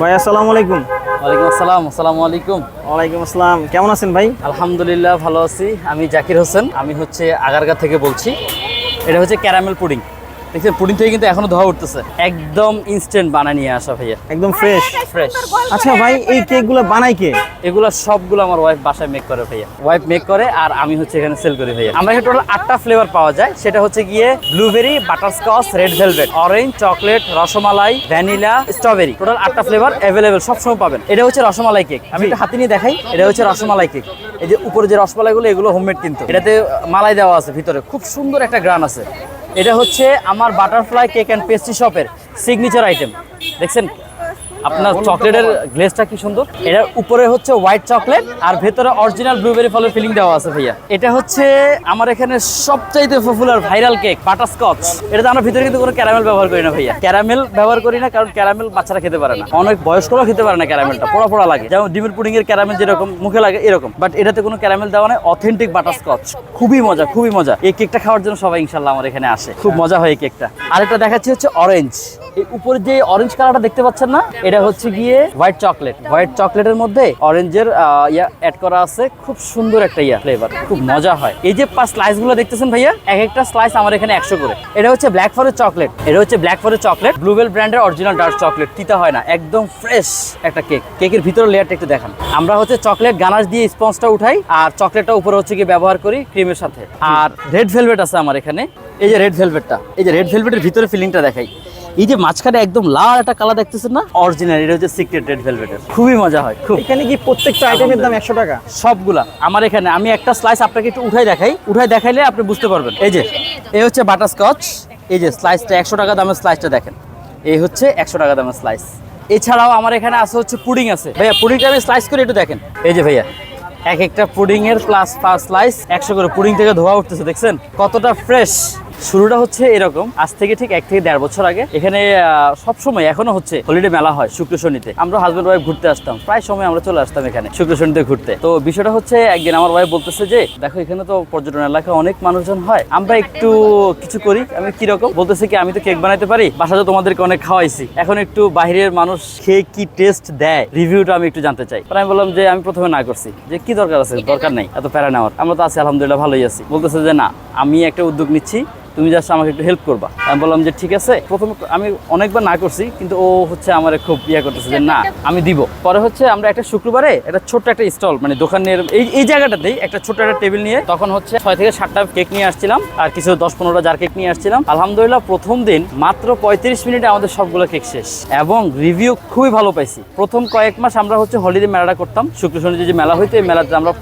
ভাই আসসালামু আলাইকুম। ওয়ালাইকুম আসসালাম আসসালামু আলাইকুম। ওয়ালাইকুম আসসালাম কেমন আছেন ভাই? আলহামদুলিল্লাহ ভালো আছি। আমি জাকির হোসেন আমি হচ্ছে আগারগা থেকে বলছি। এটা হচ্ছে ক্যারামেল পুডিং। দেখছেন পুডিং থেকে কিন্তু এখনও ধোয়া উঠতেছে। একদম ইনস্ট্যান্ট বানায় নিয়ে আসা ভাইয়া। একদম ফ্রেশ ফ্রেশ আচ্ছা ভাই এই কেকগুলো বানাই কে? এগুলো সবগুলো আমার ওয়াইফ বাসায় মেক করে ভাইয়া। ওয়াইফ মেক করে আর আমি হচ্ছে এখানে সেল করি ভাইয়া। আমরা এখানে টোটাল আটটা ফ্লেভার পাওয়া যায়। সেটা হচ্ছে গিয়ে blueberry butterscotch red velvet orange chocolate rasmalai vanilla strawberry total আটটা ফ্লেভার অ্যাভেলেবেল সবসময় পাবেন। এটা হচ্ছে রসমালাই কেক আমি একটু হাতে নিয়ে দেখাই। এটা হচ্ছে রসমালাই কেক এই যে উপরে যে রসমালাইগুলো এগুলো হোমমেড কিন্তু। এটাতে মালাই দেওয়া আছে ভিতরে। খুব সুন্দর একটা গ্রান আছে। এটা হচ্ছে আমার বাটারফ্লাই কেক অ্যান্ড পেস্ট্রি শপের সিগনেচার আইটেম দেখছেন? আপনার চকলেটের গ্লেজটা কি সুন্দর? এটার উপরে হচ্ছে হোয়াইট চকলেট আর ভেতরে অরিজিনাল ব্লুবেরি ফলের ফিলিং দেওয়া আছে ভাইয়া। এটা হচ্ছে আমার এখানে সবচাইতে পপুলার ভাইরাল কেক বাটারস্কচ এটাতে আমরা ভিতরে কিন্তু কোনো ক্যারামেল ব্যবহার করি না ভাইয়া। ক্যারামেল ব্যবহার করি না, কারণ ক্যারামেল বাচ্চারা খেতে পারে না। অনেক বয়স্করাও খেতে পারে না ক্যারামেলটা পোড়া পোড়া লাগে। যেমন ডিমের পুডিং এর ক্যারামেল যেরকম, মুখে লাগে এরকম। বাট এটাতে কোনো ক্যারামেল দেওয়া নেই অথেন্টিক বাটারস্কচ খুবই মজা খুবই মজা। এই কেকটা খাওয়ার জন্য সবাই ইনশাল্লাহ আমার এখানে আসে। খুব মজা হয় এই কেকটা আরেকটা দেখাচ্ছি হচ্ছে অরেঞ্জ এই উপরে যে অরেঞ্জ কালারটা দেখতে পাচ্ছেন না এটা হচ্ছে গিয়ে হোয়াইট চকলেট হোয়াইট চকলেটের মধ্যে অরেঞ্জের ইয়া অ্যাড করা আছে খুব সুন্দর একটা ইয়া ফ্লেভার খুব মজা হয়। এই যে পাঁচ স্লাইসগুলো দেখতেছেন ভাইয়া, এক একটা স্লাইস আমার এখানে একশো করে। এটা হচ্ছে ব্ল্যাক ফরের চকলেট এটা হচ্ছে ব্ল্যাক ফরের চকলেট ব্লুবেল ব্র্যান্ডের অরিজিনাল ডার্ক চকলেট তিতা হয় না, একদম ফ্রেশ একটা কেক কেকের ভিতরে লেয়ারটা একটু দেখান। আমরা হচ্ছে চকলেট গানাশ দিয়ে স্পঞ্জটা উঠাই, আর চকলেটটা উপরে হচ্ছে গিয়ে ব্যবহার করি ক্রিমের সাথে। আর রেড ভেলভেট আছে আমার এখানে, এই যে রেড ভেলভেটটা এই যে রেড ভেলভেটের ভিতরে ফিলিংটা দেখাই। এই যে মাঝখানে একদম লাল একটা কালার দেখতেছেন না? অরিজিনাল এটা হচ্ছে সিক্রেট রেড ভেলভেটের খুবই মজা হয় খুব। এখানে কি প্রত্যেকটা আইটেমের দাম একশো টাকা? সবগুলা। আমার এখানে আমি একটা স্লাইস আপনাকে একটু উঠাই দেখাই। উঠাই দেখাইলে আপনি বুঝতে পারবেন। এই যে এই হচ্ছে বাটারস্কচ এই যে স্লাইসটা একশো টাকা দামের স্লাইসটা দেখেন। এই হচ্ছে একশো টাকা দামের স্লাইস এছাড়াও আমার এখানে আছে হচ্ছে পুডিং আছে। ভাইয়া পুডিংটা আমি স্লাইস করে একটু দেখেন। এই যে ভাইয়া এক একটা পুডিং এর প্লাস পাঁচ স্লাইস একশো করে পুডিং থেকে ধোয়া উঠতেছে দেখছেন? কতটা ফ্রেশ শুরুটা হচ্ছে এরকম। আজ থেকে ঠিক এক থেকে দেড় বছর আগে। এখানে সব সময় এখনও হচ্ছে হলিডে মেলা হয় শুক্র শনিতে। আমরা হাজব্যান্ড ওয়াইফ ঘুরতে আসতাম। প্রায় সময় আমরা চলে আসতাম এখানে শুক্র শনিতে ঘুরতে। তো বিষয়টা হচ্ছে একদিন আমার ওয়াইফ বলতেছে যে দেখো এখানে তো পর্যটন এলাকায় অনেক মানুষজন হয়। আমরা একটু কিছু করি। আমি কীরকম? বলতেছে কি আমি তো কেক বানাইতে পারি। বাসা তো তোমাদেরকে অনেক খাওয়াইছি। এখন একটু বাইরের মানুষ খেয়ে কি টেস্ট দেয়? রিভিউটা আমি একটু জানতে চাই। আমি বললাম যে আমি প্রথমে না করছি। যে কি দরকার আছে? দরকার নেই। এত প্যারা নেওয়ার। আমরা তো আছি আলহামদুলিল্লাহ ভালোই আছি। বলতেছে যে না আমি একটা উদ্যোগ নিচ্ছি। তুমি জাস্ট আমাকে একটু হেল্প করবা। আমি বললাম যে, ঠিক আছে। প্রথমে আমি অনেকবার না করছি, কিন্তু ও হচ্ছে আমার খুব ইয়ে করতেছে যে, না, আমি দিব। পরে হচ্ছে আমরা একটা শুক্রবারে একটা ছোট্ট একটা স্টল মানে দোকানের এই এই জায়গাটাতেই একটা ছোট্ট একটা টেবিল নিয়ে তখন হচ্ছে ছয় থেকে সাতটা কেক নিয়ে আসছিলাম, আর কিছু দশ পনেরোটা জার কেক নিয়ে আসছিলাম। আলহামদুলিল্লাহ প্রথম দিন মাত্র পঁয়ত্রিশ মিনিটে আমাদের সবগুলো কেক শেষ এবং রিভিউ খুবই ভালো পাইছি। প্রথম কয়েক মাস আমরা হচ্ছে হলিডে মেলাটা করতাম, শুক্র শনি যে মেলা হইতো, এই মেলাতে আমরা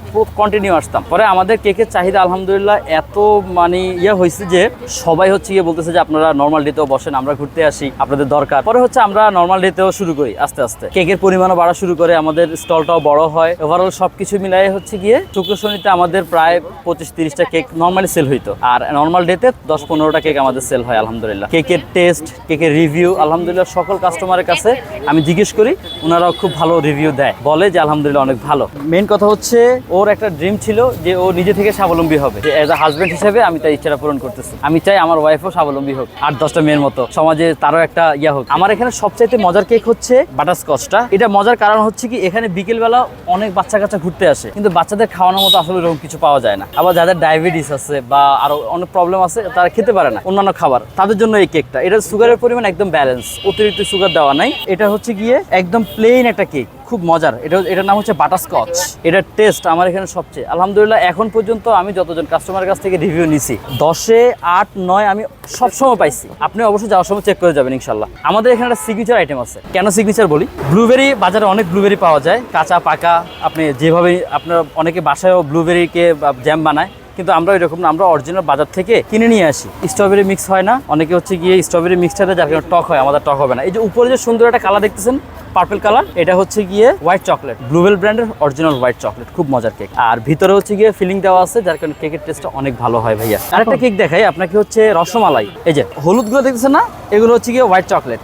কন্টিনিউ আসতাম। পরে আমাদের কেকের চাহিদা আলহামদুলিল্লাহ এত মানে ইয়ে হয়েছে যে সবাই হচ্ছে গিয়ে বলতেছে যে আপনারা নর্মাল ডেতেও বসেন, আমরা ঘুরতে আসি, আপনাদের দরকার। পরে হচ্ছে আমরা নর্মাল ডেতেও শুরু করি আস্তে আস্তে। কেকের পরিমাণও বাড়া শুরু করে, আমাদের স্টলটাও বড় হয়। ওভারঅল সবকিছু মিলাই হচ্ছে গিয়ে শুক্র শনিতে আমাদের প্রায় পঁচিশ তিরিশটা কেক নর্মালি সেল হইতো। আর নর্মাল ডেতে দশ পনেরোটা কেক আমাদের সেল হয়, আলহামদুলিল্লাহ। কেকের টেস্ট কেকের রিভিউ আলহামদুলিল্লাহ সকল কাস্টমারের কাছে আমি জিজ্ঞেস করি, ওনারাও খুব ভালো রিভিউ দেয়। বলে যে আলহামদুলিল্লাহ অনেক ভালো। মেন কথা হচ্ছে, ওর একটা ড্রিম ছিল যে ও নিজে থেকে স্বাবলম্বী হবে। যে এজ আ হাজব্যান্ড হিসেবে আমি তার ইচ্ছাটা পূরণ করতেছি। আমি চাই আমার ওয়াইফও স্বাবলম্বী হোক, আট দশটা মেয়ের মতো। সমাজে তারও একটা ইয়া হোক। আমার এখানে সবচাইতে মজার কেক হচ্ছে বাটারস্কচটা এটা মজার কারণ হচ্ছে কি, এখানে বিকেলবেলা অনেক বাচ্চা কাচ্চা ঘুরতে আসে, কিন্তু বাচ্চাদের খাওয়ানোর মতো আসলে এরকম কিছু পাওয়া যায় না। আবার যাদের ডায়াবেটিস আছে বা আরও অনেক প্রবলেম আছে, তারা খেতে পারে না, অন্যান্য খাবার। তাদের জন্য এই কেকটা এটা সুগারের পরিমাণ একদম ব্যালেন্স অতিরিক্ত সুগার দেওয়া নাই। এটা হচ্ছে গিয়ে একদম প্লেন একটা কেক খুব মজার। এটা এটার নাম হচ্ছে বাটারস্কচ এটার টেস্ট আমার এখানে সবচেয়ে। আলহামদুলিল্লাহ, এখন পর্যন্ত আমি যতজন কাস্টমারের কাছ থেকে রিভিউ নিছি, দশে আট, নয় আমি সবসময় পাইছি। আপনি অবশ্যই যাওয়ার সময় চেক করে যাবেন, ইনশাল্লাহ। আমাদের এখানে একটা সিগনেচার আইটেম আছে। কেন সিগনেচার বলি? ব্লুবেরি বাজারে অনেক ব্লুবেরি পাওয়া যায়। কাঁচা, পাকা, আপনি যেভাবে আপনার অনেকে বাসায়ও ব্লুবেরিকে জ্যাম বানায়, কিন্তু আমরা এরকম আমরা অরিজিনাল বাজার থেকে কিনে নিয়ে আসি। স্ট্রবেরি মিক্স হয় না। অনেকে হচ্ছে গিয়ে স্ট্রবেরি মিক্সটাতে যার টক হয়, আমাদের টক হবে না। এই যে উপরে যে সুন্দর একটা কালার দেখতেছেন পার্পল কালার এটা হচ্ছে গিয়ে হোয়াইট চকলেট ব্লুবেল ব্র্যান্ডের অরিজিনাল হোয়াইট চকলেট খুব মজার কেক আর ভিতরে হচ্ছে গিয়ে ফিলিং দেওয়া আছে যার কারণে কেকের টেস্টটা অনেক ভালো হয় ভাইয়া। আরেকটা কেক দেখাই আপনাকে হচ্ছে রসমালাই। এই যে হলুদগুলো দেখতেছেন না? এগুলো হচ্ছে গিয়ে হোয়াইট চকলেট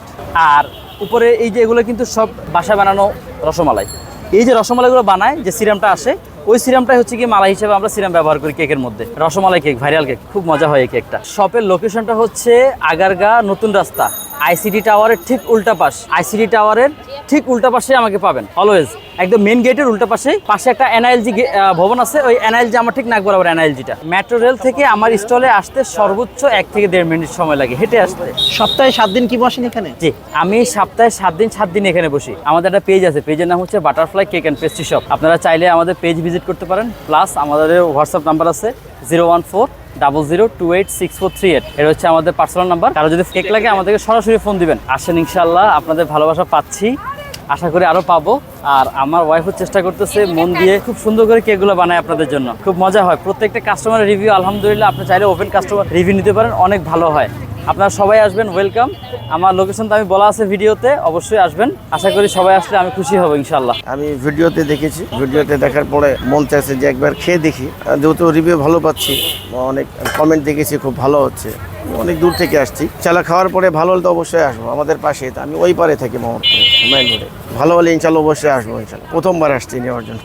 আর উপরে এই যে এগুলো কিন্তু সব বাসায় বানানো রসমালাই। এই যে রসমালাইগুলো বানায় যে সিরামটা আসে ওই সিরামটাই হচ্ছে কি মালাই হিসেবে আমরা সিরাম ব্যবহার করি কেকের মধ্যে। রসমালাই কেক ভাইরাল কেক খুব মজা হয় এই কেকটা শপের লোকেশনটা হচ্ছে আগারগা নতুন রাস্তা। আইসিডি টাওয়ারের ঠিক উল্টা পাশ। আইসিডি টাওয়ারের ঠিক উল্টা পাশে আমাকে পাবেন অলওয়েজ একদম মেন গেটের উল্টা পাশে পাশে একটা এনআইএলজি ভবন আছে ওই এনআইএলজি আমার ঠিক নাক বরাবর এনআইএলজিটা মেট্রো রেল থেকে আমার স্টলে আসতে সর্বোচ্চ এক থেকে দেড় মিনিট সময় লাগে হেঁটে আসতে। সপ্তাহে সাত দিন কি বসেন এখানে? জি আমি সপ্তাহে সাত দিন সাত দিন এখানে বসি। আমাদের একটা পেজ আছে পেজের নাম হচ্ছে butterfly cake and pastry shop আপনারা চাইলে আমাদের পেজ ভিজিট করতে পারেন প্লাস আমাদের হোয়াটসঅ্যাপ নাম্বার আছে zero one four double zero two eight six four three eight এটা হচ্ছে আমাদের পার্সোনাল নাম্বার কারও যদি কেক লাগে আমাদেরকে সরাসরি ফোন দিবেন। আসেন ইনশাল্লাহ আপনাদের ভালোবাসা পাচ্ছি। আশা করি আরও পাবো। আর আমার ওয়াইফও চেষ্টা করতেছে মন দিয়ে খুব সুন্দর করে কেকগুলো বানায় আপনাদের জন্য। খুব মজা হয়। প্রত্যেকটা কাস্টমারের রিভিউ আলহামদুলিল্লাহ, আপনি চাইলে ওপেন কাস্টমার রিভিউ নিতে পারেন। অনেক ভালো হয়। আপনারা সবাই আসবেন ওয়েলকাম আমার লোকেশন তো আমি বলা আছে ভিডিওতে, অবশ্যই আসবেন। আশা করি সবাই আসলে আমি খুশি হব ইনশাল্লাহ আমি ভিডিওতে দেখেছি। ভিডিওতে দেখার পরে মন চাইছে যে একবার খেয়ে দেখি। যেহেতু রিভিউ ভালো পাচ্ছি অনেক কমেন্ট দেখেছি, খুব ভালো হচ্ছে। অনেক দূর থেকে আসছি। চালা খাওয়ার পরে ভালো হলে তো অবশ্যই আসব। আমাদের পাশে আমি ওই পারে থাকি মোহাম্মদপুরে মেন রোডে ভালো হলে ইনশাল্লাহ অবশ্যই আসব ইনশাল্লাহ প্রথমবার আসছি নেওয়ার জন্য।